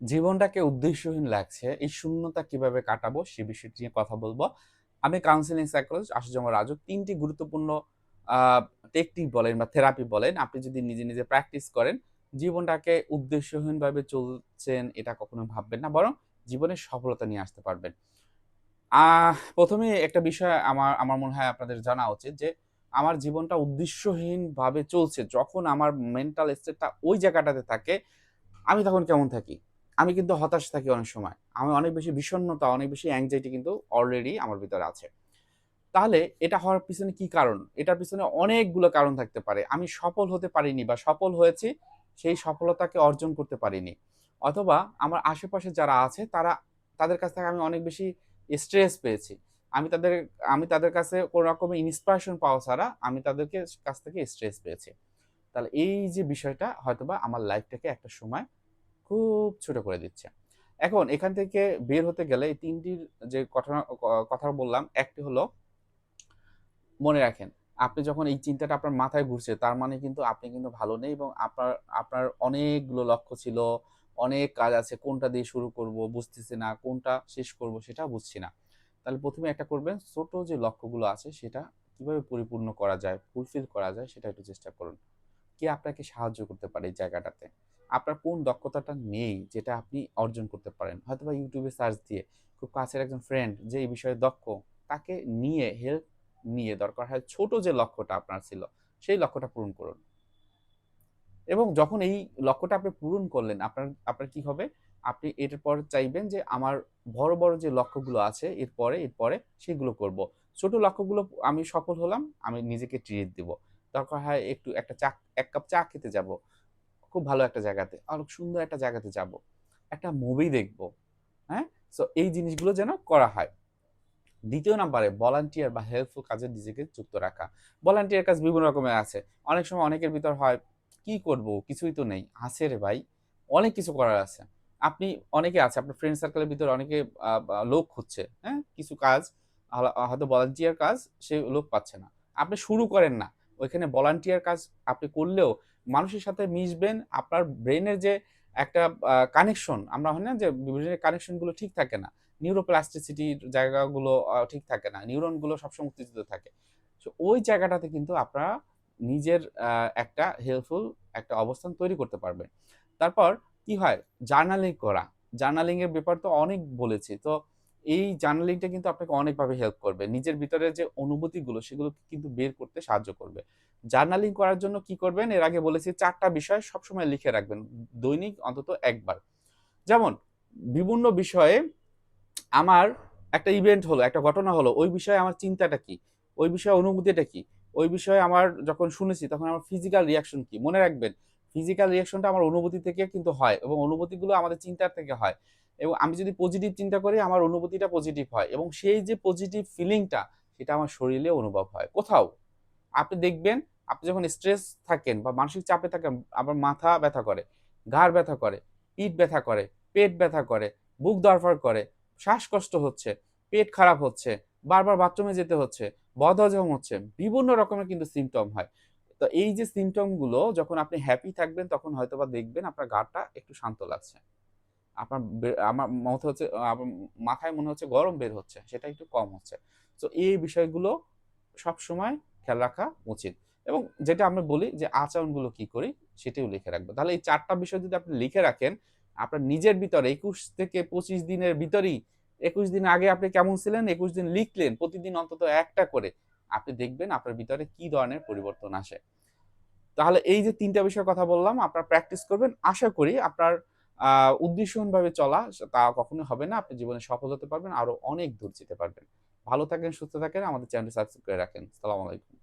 জীবনটাকে উদ্দেশ্যহীন লাগছে, এই শূন্যতা কীভাবে কাটাবো সে বিষয়টি নিয়ে কথা বলব। আমি কাউন্সিলিং সাইকোলজিস্ট আশুজামা রাজু, তিনটি গুরুত্বপূর্ণ টেকনিক বলেন বা থেরাপি বলেন। আপনি যদি নিজে নিজে প্র্যাকটিস করেন, জীবনটাকে উদ্দেশ্যহীনভাবে চলছেন এটা কখনো ভাববেন না, বরং জীবনে সফলতা নিয়ে আসতে পারবেন। প্রথমে একটা বিষয় আমার আমার মনে হয় আপনাদের জানা উচিত যে, আমার জীবনটা উদ্দেশ্যহীনভাবে চলছে। যখন আমার মেন্টাল স্টেটটা ওই জায়গাটাতে থাকে, আমি তখন কেমন থাকি? আমি কিন্তু হতাশ থাকি অনেক সময়। আমি অনেক বেশি বিষণ্ণতা, অনেক বেশি অ্যাংজাইটি কিন্তু অলরেডি আমার ভিতরে আছে। তাহলে এটা হওয়ার পিছনে কি কারণ? এটার পিছনে অনেকগুলো কারণ থাকতে পারে। আমি সফল হতে পারিনি বা সফল হয়েছি, সেই সফলতাকে অর্জন করতে পারিনি। অথবা আমার আশেপাশে যারা আছে, তারা, তাদের কাছ থেকে আমি অনেক বেশি স্ট্রেস পেয়েছি। আমি তাদের আমি তাদের কাছে কোনো রকমের ইন্সপিরেশন পাওয়া ছাড়া আমি তাদেরকে কাছ থেকে স্ট্রেস পেয়েছি। তাহলে এই যে বিষয়টা হয়তোবা আমার লাইফটাকে একটা সময় খুব ছোট করে দিচ্ছে। এখন এখান থেকে বের হতে গেলে এই তিনটির যে কথা কথা বললাম, একটি হলো মনে রাখেন, আপনি যখন এই চিন্তাটা আপনার মাথায় ঘুরছে, তার মানে কিন্তু আপনি কিন্তু ভালো নেই এবং আপনার আপনার অনেকগুলো লক্ষ্য ছিল, অনেক কাজ আছে, কোনটা দিয়ে শুরু করব, বুঝতেছি না, কোনটা শেষ করব সেটা বুঝছি না। তাহলে প্রথমে একটা করবেন, ছোট যে লক্ষ্যগুলো আছে সেটা কীভাবে পরিপূর্ণ করা যায় ফুলফিল করা যায় সেটা একটু চেষ্টা করুন। কে আপনাকে সাহায্য করতে পারে এই জায়গাটাতে? আপনার কোন দক্ষতাটা নেই যেটা আপনি অর্জন করতে পারেন। হয়তো বা ইউটিউবে সার্চ দিয়ে খুব কাছের একজন ফ্রেন্ড যে এই বিষয়ে দক্ষ, তাকে নিয়ে হেল্প নিয়ে দরকার হয় ছোট যে লক্ষ্যটা আপনার ছিল, সেই লক্ষ্যটা পূরণ করুন। এবং যখন এই লক্ষ্যটা আপনি পূরণ করলেন, আপনার আপনার কি হবে? আপনি এরপর চাইবেন যে আমার বড় বড় যে লক্ষ্যগুলো আছে, এরপরে এরপরে সেগুলো করব। ছোট লক্ষ্যগুলো আমি সফল হলাম, আমি নিজেকে ট্রিট দিব। দরকার হয় একটু একটা চা, এক কাপ চা খেতে যাব। খুব ভালো একটা জায়গাতে অনেক সুন্দর একটা জায়গাতে যাব। একটা মুভি দেখব হ্যাঁ? সো এই জিনিসগুলো যেন করা হয়। দ্বিতীয় নাম্বারে ভলান্টিয়ার বা হেল্পফুল কাজে নিজেকে যুক্ত রাখা। ভলান্টিয়ার কাজ বিভিন্ন রকমের আছে। অনেক সময় অনেকের ভিতর হয়, কি করব? কিছুই তো নেই। আছে রে ভাই, অনেক কিছু করার আছে। আপনি, অনেকে আছে, আপনার ফ্রেন্ড সার্কেলের ভিতরে অনেকে লোক হচ্ছে হ্যাঁ? কিছু কাজ হয়তো ভলান্টিয়ার কাজ সে লোক পাচ্ছে না। আপনি শুরু করেন না। ওইখানে ভলান্টিয়ার কাজ আপনি করলেও মানুষের সাথে মিশবেন, আপনার ব্রেনের যে একটা কানেকশন আমরা হয় না যে ব্রেনের কানেকশনগুলো ঠিক থাকে না। নিউরোপ্লাস্টিসিটির জায়গাগুলো ঠিক থাকে না। নিউরনগুলো সবসময় উত্তেজিত থাকে। তো ওই জায়গাটাতে কিন্তু আপনারা নিজের একটা হেল্পফুল একটা অবস্থান তৈরি করতে পারবেন। তারপর কি হয়? জার্নালিং করা। জার্নালিং এর ব্যাপার তো অনেক বলেছি। তো এই জার্নালিংটা কিন্তু আপনাকে অনেকভাবে হেল্প করবে। নিজের ভিতরে যে অনুভূতিগুলো সেগুলো কিন্তু বের করতে সাহায্য করবে। জার্নালিং করার জন্য কি করবেন? এর আগে বলেছি চারটা বিষয় সবসময় লিখে রাখবেন, দৈনিক অন্তত একবার। যেমন, বিভিন্ন বিষয়ে আমার একটা ইভেন্ট হলো, একটা ঘটনা হলো, ওই বিষয়ে আমার চিন্তাটা কি? ওই বিষয়ে অনুভূতিটা কি? ওই বিষয়ে আমার যখন শুনেছি, তখন আমার ফিজিক্যাল রিয়াকশন কি? মনে রাখবেন ফিজিক্যাল রিয়াকশনটা আমার অনুভূতি থেকে কিন্তু হয় এবং অনুভূতিগুলো আমাদের চিন্তার থেকে হয়। এবং আমি যদি পজিটিভ চিন্তা করি, আমার অনুভূতিটা পজিটিভ হয় এবং সেই যে পজিটিভ ফিলিংটা সেটা আমার শরীরে অনুভব হয়। কোথাও, আপনি দেখবেন আপনি যখন স্ট্রেস থাকেন বা মানসিক চাপে থাকেন, আবার মাথা ব্যথা করে, ঘাড় ব্যথা করে পিঠ ব্যথা করে, পেট ব্যথা করে, বুক দরফার করে, শ্বাসকষ্ট হচ্ছে, পেট খারাপ হচ্ছে, বারবার বাথরুমে যেতে হচ্ছে, বদহজম হচ্ছে, বিভিন্ন রকমের কিন্তু সিমটম হয়। তো এই যে সিমটমগুলো যখন আপনি হ্যাপি থাকবেন, তখন হয়তো বা দেখবেন আপনার গাটা একটু শান্ত লাগছে। আপনার আমার মনে হচ্ছে মাথায় মনে হচ্ছে গরম বের হচ্ছে, সেটা একটু কম হচ্ছে। তো এই বিষয়গুলো সব সময় খেয়াল রাখা উচিত। এবং যেটা আমরা বলি যে আচরণগুলো কি করি সেটাও লিখে রাখব। তাহলে এই চারটা বিষয় যদি আপনি লিখে রাখেন, আপনার নিজের ভিতরে একুশ থেকে পঁচিশ দিনের ভিতরেই, একুশ দিন আগে আপনি কেমন ছিলেন, একুশ দিন লিখলেন, প্রতিদিন অন্তত একটা করে আপনি দেখবেন আপনার ভিতরে কি ধরনের পরিবর্তন আসে। তাহলে এই যে তিনটা বিষয়ের কথা বললাম, আপনার প্র্যাকটিস করবেন। আশা করি আপনার উদ্দেশ্যহীনভাবে চলা তা কখনো হবে না। আপনি জীবনে সফল হতে পারবেন, আরও অনেক দূর যেতে পারবেন। ভালো থাকেন, সুস্থ থাকেন। আমাদের চ্যানেল সাবস্ক্রাইব করে রাখেন। সালাম আলাইকুম।